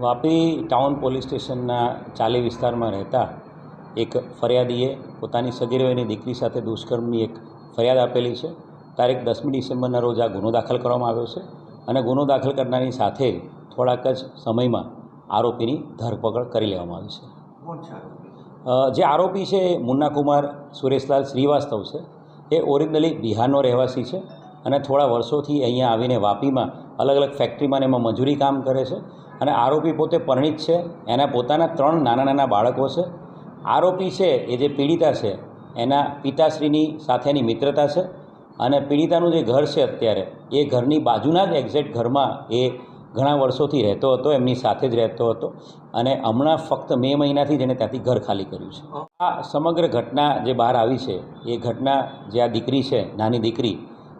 Vapi town police સ્ટેશનના ચાલી વિસ્તારમાં રહેતા એક ફરિયાદીએ પોતાની સગીર વયની દીકરી સાથે દુષ્કર્મની એક ફરિયાદ આપેલી છે. તારીખ દસમી ડિસેમ્બરના રોજ આ ગુનો દાખલ કરવામાં આવ્યો છે અને ગુનો દાખલ કરનારની સાથે થોડાક જ સમયમાં આરોપીની ધરપકડ કરી લેવામાં આવી છે. જે આરોપી છે એ મુન્ના સુરેશલાલ શ્રીવાસ્તવ છે. એ ઓરિજિનલી બિહારનો રહેવાસી છે અને થોડા વર્ષોથી અહીંયા આવીને વાપીમાં અલગ અલગ ફેક્ટરીમાં એમાં મજૂરી કામ કરે છે. અને આરોપી પોતે પરણિત છે. એના પોતાના ત્રણ નાના નાના બાળકો છે. આરોપી છે એ જે પીડિતા છે, એના પિતાશ્રીની સાથેની મિત્રતા છે. અને પીડિતાનું જે ઘર છે અત્યારે, એ ઘરની બાજુના જ એક્ઝેક્ટ ઘરમાં એ ઘણા વર્ષોથી રહેતો હતો, એમની સાથે જ રહેતો હતો. અને હમણાં ફક્ત મે મહિનાથી જ એણે ત્યાંથી ઘર ખાલી કર્યું છે. આ સમગ્ર ઘટના જે બહાર આવી છે, એ ઘટના જે આ દીકરી છે, નાની દીકરી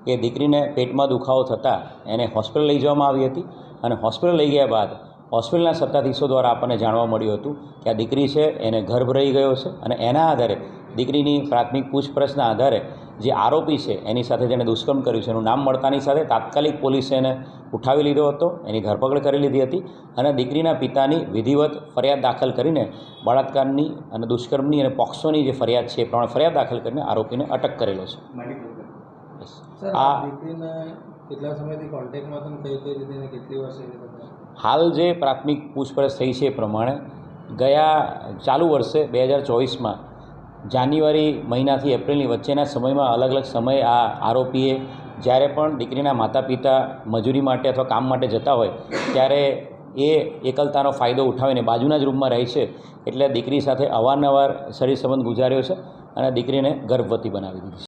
એ દીકરીને પેટમાં દુખાવો થતાં એને હોસ્પિટલ લઈ જવામાં આવી હતી અને હોસ્પિટલ લઈ ગયા બાદ હોસ્પિટલના સત્તાધીશો દ્વારા આપણને જાણવા મળ્યું હતું કે આ દીકરી છે એને ગર્ભ રહી ગયો છે અને એના આધારે દીકરીની પ્રાથમિક પૂછપરછના આધારે જે આરોપી છે એની સાથે જેણે દુષ્કર્મ કર્યું છે એનું નામ મળતાની સાથે તાત્કાલિક પોલીસે એને ઉઠાવી લીધો હતો એની ધરપકડ કરી લીધી હતી અને દીકરીના પિતાની વિધિવત ફરિયાદ દાખલ કરીને બળાત્કારની અને દુષ્કર્મની અને પોક્સોની જે ફરિયાદ છે એ પ્રમાણે ફરિયાદ દાખલ કરીને આરોપીને અટક કરેલો છે. આ આ દીકરીને કેટલા સમયથી કોન્ટેક્ટમાં તમે કઈ કઈ રીતે કેટલી વર્ષ હાલ જે પ્રાથમિક પૂછપરછ થઈ છે એ પ્રમાણે ગયા ચાલુ વર્ષે બે હજાર ચોવીસમાં જાન્યુઆરી મહિનાથી એપ્રિલની વચ્ચેના સમયમાં અલગ અલગ સમયે આ આરોપીએ જ્યારે પણ દીકરીના માતા પિતા મજૂરી માટે અથવા કામ માટે જતા હોય ત્યારે એ એકલતાનો ફાયદો ઉઠાવીને બાજુના જ રૂમમાં રહે છે એટલે દીકરી સાથે અવારનવાર શરીર સંબંધ ગુજાર્યો છે અને દીકરીને ગર્ભવતી બનાવી દીધી છે.